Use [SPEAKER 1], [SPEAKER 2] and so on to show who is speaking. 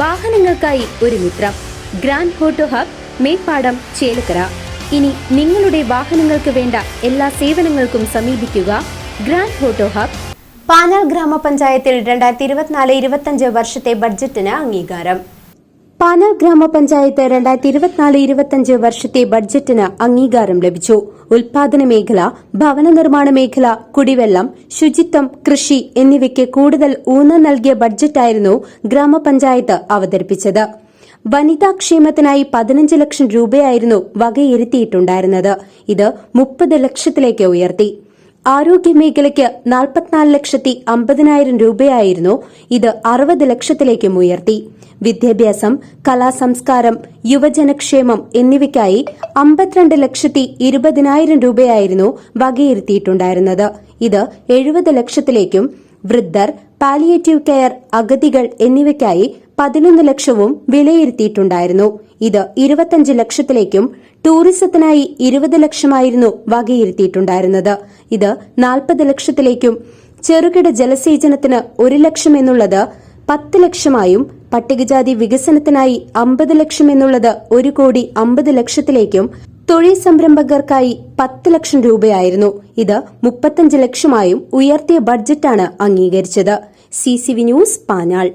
[SPEAKER 1] വാഹനങ്ങൾക്കായി ഒരു മിത്രം. Grand photo hub Meppadam Chelakkara. ഇനി നിങ്ങളുടെ വാഹനങ്ങൾക്ക് വേണ്ട എല്ലാ സേവനങ്ങൾക്കും സമീപിക്കുക ഗ്രാൻഡ് ഫോട്ടോ ഹബ്. പാനാൽ ഗ്രാമപഞ്ചായത്തിൽ രണ്ടായിരത്തി ഇരുപത്തിനാല് ഇരുപത്തഞ്ച് വർഷത്തെ ബഡ്ജറ്റിന് അംഗീകാരം. പാനാൽ ഗ്രാമപഞ്ചായത്ത് രണ്ടായിരത്തി ഇരുപത്തിനാല് ഇരുപത്തിയഞ്ച് വർഷത്തെ ബഡ്ജറ്റിന് അംഗീകാരം ലഭിച്ചു. ഉൽപാദന മേഖല ഭവന നിർമ്മാണ മേഖല കുടിവെള്ളം ശുചിത്വം കൃഷി എന്നിവയ്ക്ക് കൂടുതൽ ഊന്നൽ നൽകിയ ബഡ്ജറ്റായിരുന്നു ഗ്രാമപഞ്ചായത്ത് അവതരിപ്പിച്ചത്. വനിതാ ക്ഷേമത്തിനായി പതിനഞ്ച് ലക്ഷം രൂപയായിരുന്നു വകയിരുത്തിയിട്ടുണ്ടായിരുന്നത്. ഇത് മുപ്പത് ലക്ഷത്തിലേക്ക് ഉയർത്തി. ആരോഗ്യ മേഖലയ്ക്ക് നാൽപ്പത്തിനാല് ലക്ഷത്തി അമ്പതിനായിരം രൂപയായിരുന്നു ഇത് അറുപത് ലക്ഷത്തിലേക്കും ഉയർത്തി. വിദ്യാഭ്യാസം കലാസംസ്കാരം യുവജനക്ഷേമം എന്നിവയ്ക്കായി അമ്പത്തിരണ്ട് ലക്ഷത്തി ഇരുപതിനായിരം രൂപയായിരുന്നു വകയിരുത്തിയിട്ടുണ്ടായിരുന്നത്. ഇത് എഴുപത് ലക്ഷത്തിലേക്കും വൃദ്ധർ പാലിയേറ്റീവ് കെയർ അഗതികൾ എന്നിവയ്ക്കായി പതിനൊന്ന് ലക്ഷവും വിലയിരുത്തിയിട്ടുണ്ടായിരുന്നു. ഇത് ഇരുപത്തഞ്ച് ലക്ഷത്തിലേക്കും ടൂറിസത്തിനായി ഇരുപത് ലക്ഷമായിരുന്നു വകയിരുത്തിയിട്ടുണ്ടായിരുന്നത്. ഇത് നാൽപ്പത് ലക്ഷത്തിലേക്കും ചെറുകിട ജലസേചനത്തിന് ഒരു ലക്ഷം എന്നുള്ളത് പത്ത് ലക്ഷമായും പട്ടികജാതി വികസനത്തിനായി അമ്പത് ലക്ഷം എന്നുള്ളത് ഒരു കോടി അമ്പത് ലക്ഷത്തിലേക്കും തൊഴിൽ സംരംഭകർക്കായി പത്ത് ലക്ഷം രൂപയായിരുന്നു. ഇത് മുപ്പത്തഞ്ച് ലക്ഷമായും ഉയർത്തിയ ബഡ്ജറ്റാണ് അംഗീകരിച്ചത്. C news പാനാൾ